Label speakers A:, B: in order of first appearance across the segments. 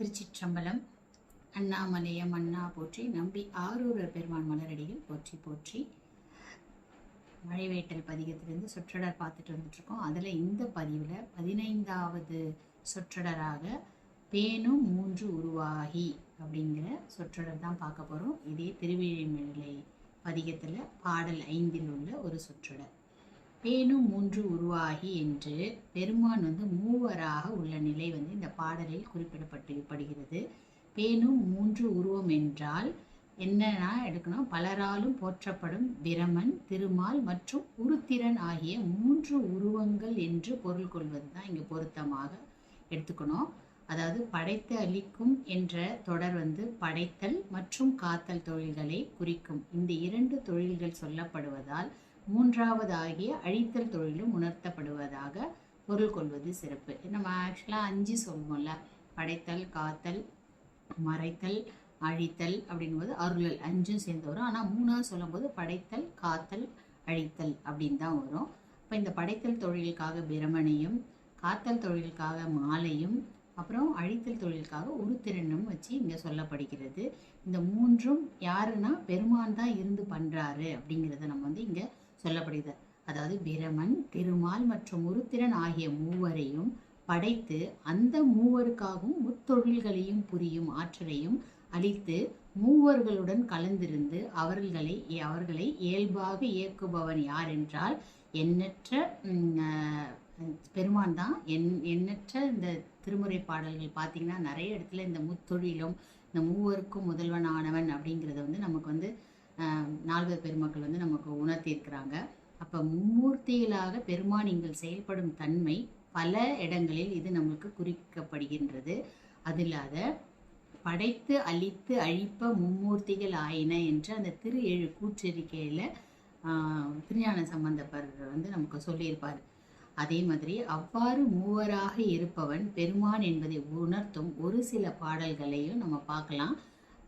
A: திருச்சிற்றம்பலம் அண்ணாமலையம் அண்ணா போற்றி நம்பி ஆரூரர் பெருமான் மலரடியில் போற்றி போற்றி. மழைவேட்டல் பதிகத்திலிருந்து சொற்றொடர் பார்த்துட்டு வந்துட்டுருக்கோம். அதில் இந்த பதிவில் பதினைந்தாவது சொற்றொடராக பேணும் மூன்று உருவாகி அப்படிங்கிற சொற்றொடர் தான் பார்க்க போகிறோம். இதே திருவிழிமலை பதிகத்தில் பாடல் ஐந்தில் உள்ள ஒரு சொற்றொடர். பேணும் மூன்று உருவாகி என்று பெருமான் வந்து மூவராக உள்ள நிலை வந்து இந்த பாடலில் குறிப்பிடப்பட்டு படுகிறது பேணும் மூன்று உருவம் என்றால் என்னன்னா எடுக்கணும். பலராலும் போற்றப்படும் பிரமன் திருமால் மற்றும் உருத்திரன் ஆகிய மூன்று உருவங்கள் என்று பொருள் கொள்வது தான் இங்கே பொருத்தமாக எடுத்துக்கணும். அதாவது படைத்து அளிக்கும் என்ற தொடர் வந்து படைத்தல் மற்றும் காத்தல் தொழில்களை குறிக்கும். இந்த இரண்டு தொழில்கள் சொல்லப்படுவதால் மூன்றாவதாகிய அழித்தல் தொழிலும் உணர்த்தப்படுவதாக பொருள் கொள்வது சிறப்பு. நம்ம ஆக்சுவலாக அஞ்சு சொல்லுவோம்ல. படைத்தல் காத்தல் மறைத்தல் அழித்தல் அப்படிங்கும்போது அருளல் அஞ்சும் சேர்ந்து வரும். ஆனால் மூணாவது சொல்லும்போது படைத்தல் காத்தல் அழித்தல் அப்படின்னு தான் வரும். இப்போ இந்த படைத்தல் தொழிலுக்காக பிரமனையும் காத்தல் தொழிலுக்காக மாலையும் அப்புறம் அழித்தல் தொழிலுக்காக உருத்திரனும் வச்சு இங்கே சொல்லப்படுகிறது. இந்த மூன்றும் யாருன்னா பெருமான் தான் இருந்து பண்ணுறாரு அப்படிங்கிறத நம்ம வந்து இங்கே சொல்லப்படுகிறது. அதாவது பிரமன் திருமால் மற்றும் உருத்திரன் ஆகிய மூவரையும் படைத்து அந்த மூவருக்காகவும் முத்தொழில்களையும் புரியும் ஆற்றலையும் அளித்து மூவர்களுடன் கலந்திருந்து அவர்களை அவர்களை இயல்பாக இயக்குபவன் யார் என்றால் எண்ணற்ற பெருமான் தான். என் எண்ணற்ற இந்த திருமுறை பாடல்கள் பார்த்தீங்கன்னா நிறைய இடத்துல இந்த முத்தொழிலும் இந்த மூவருக்கும் முதல்வனானவன் அப்படிங்கிறத வந்து நமக்கு வந்து நால்வர் பெருமக்கள் வந்து நமக்கு உணர்த்தியிருக்கிறாங்க. அப்போ மும்மூர்த்திகளாக பெருமானிங்கள் செயல்படும் தன்மை பல இடங்களில் இது நம்மளுக்கு குறிக்கப்படுகின்றது. அது இல்லாத படைத்து அழித்து அழிப்ப மும்மூர்த்திகள் ஆயின என்று அந்த திரு ஏழு கூற்றறிக்கையில் திருஞான சம்பந்தப்பர் வந்து நமக்கு சொல்லியிருப்பார். அதே மாதிரி அவ்வாறு மூவராக இருப்பவன் பெருமான் என்பதை உணர்த்தும் ஒரு சில பாடல்களையும் நம்ம பார்க்கலாம்.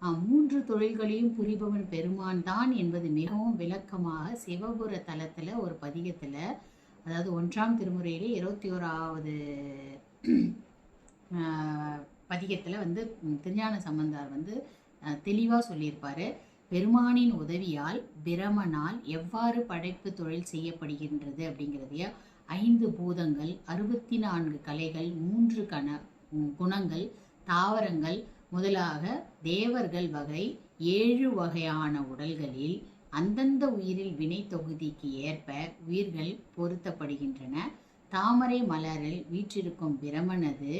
A: மூன்று தொழில்களையும் புரிபவன் பெருமான் தான் என்பது மிகவும் விளக்கமாக சிவபுர தலத்தில் ஒரு பதிகத்தில் அதாவது ஒன்றாம் திருமுறையிலே இருபத்தி ஓராவது பதிகத்தில் வந்து திருஞான சம்பந்தார் வந்து தெளிவாக சொல்லியிருப்பார். பெருமானின் உதவியால் பிரமனால் எவ்வாறு படைப்பு தொழில் செய்யப்படுகின்றது? அப்படிங்கிறதைய ஐந்து பூதங்கள் அறுபத்தி நான்கு கலைகள் மூன்று கண குணங்கள் தாவரங்கள் முதலாக தேவர்கள் வகை ஏழு வகையான உடல்களில் அந்தந்த உயிரில் வினை தொகுதிக்கு ஏற்ப உயிர்கள் பொருத்தப்படுகின்றன. தாமரை மலரில் வீற்றிருக்கும் பிரமனது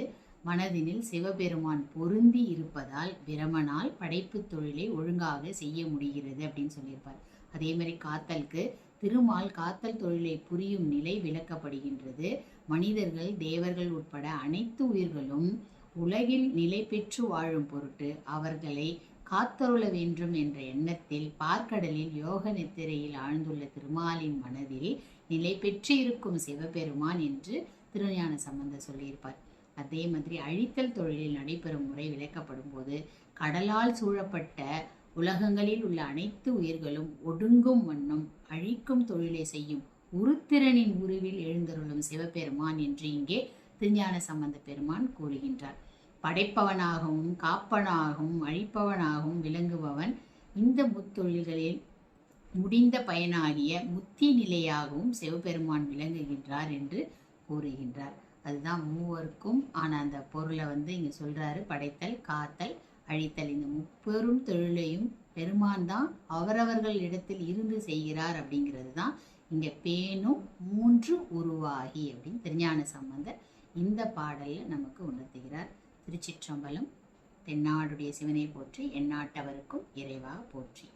A: மனதினில் சிவபெருமான் பொருந்தி இருப்பதால் பிரமனால் படைப்பு தொழிலை ஒழுங்காக செய்ய முடிகிறது அப்படின்னு சொல்லியிருப்பார். அதே மாதிரி காத்தலுக்கு திருமால் காத்தல் தொழிலை புரியும் நிலை விளக்கப்படுகின்றது. மனிதர்கள் தேவர்கள் உட்பட அனைத்து உயிர்களும் உலகில் நிலை பெற்று வாழும் பொருட்டு அவர்களை காத்தருள வேண்டும் என்ற எண்ணத்தில் பார்க்கடலில் யோக நித்திரையில் ஆழ்ந்துள்ள திருமாலின் மனதில் நிலை பெற்று இருக்கும் சிவபெருமான் என்று திருஞான சம்பந்த சொல்லியிருப்பார். அதே மாதிரி அழித்தல் தொழிலில் நடைபெறும் முறை விளக்கப்படும் போது கடலால் சூழப்பட்ட உலகங்களில் உள்ள அனைத்து உயிர்களும் ஒடுங்கும் வண்ணம் அழிக்கும் தொழிலை செய்யும் உருத்திரனின் உருவில் எழுந்தருளும் சிவபெருமான் என்று இங்கே திருஞான சம்பந்த பெருமான் கூறுகின்றார். படைப்பவனாகவும் காப்பனாகவும் அழிப்பவனாகவும் விளங்குபவன் இந்த முத்தொழில்களில் முடிந்த பயனாகிய முத்தி நிலையாகவும் சிவபெருமான் விளங்குகின்றார் என்று கூறுகின்றார். அதுதான் மூவருக்கும் ஆன அந்த பொருளை வந்து இங்கே சொல்கிறாரு படைத்தல் காத்தல் அழித்தல். இந்த முப்பெரும் தொழிலையும் பெருமான் தான் அவரவர்கள் இடத்தில் இருந்து செய்கிறார் அப்படிங்கிறது தான் இங்கே பேணும் மூன்று உருவாகி அப்படின்னு திருஞான சம்பந்தர் இந்த பாடலில் நமக்கு உணர்த்துகிறார் திருச்சிற்றம்பலம். தென்னாடுடைய சிவனை போற்றி எந்நாட்டவருக்கும் இறைவாக போற்றி.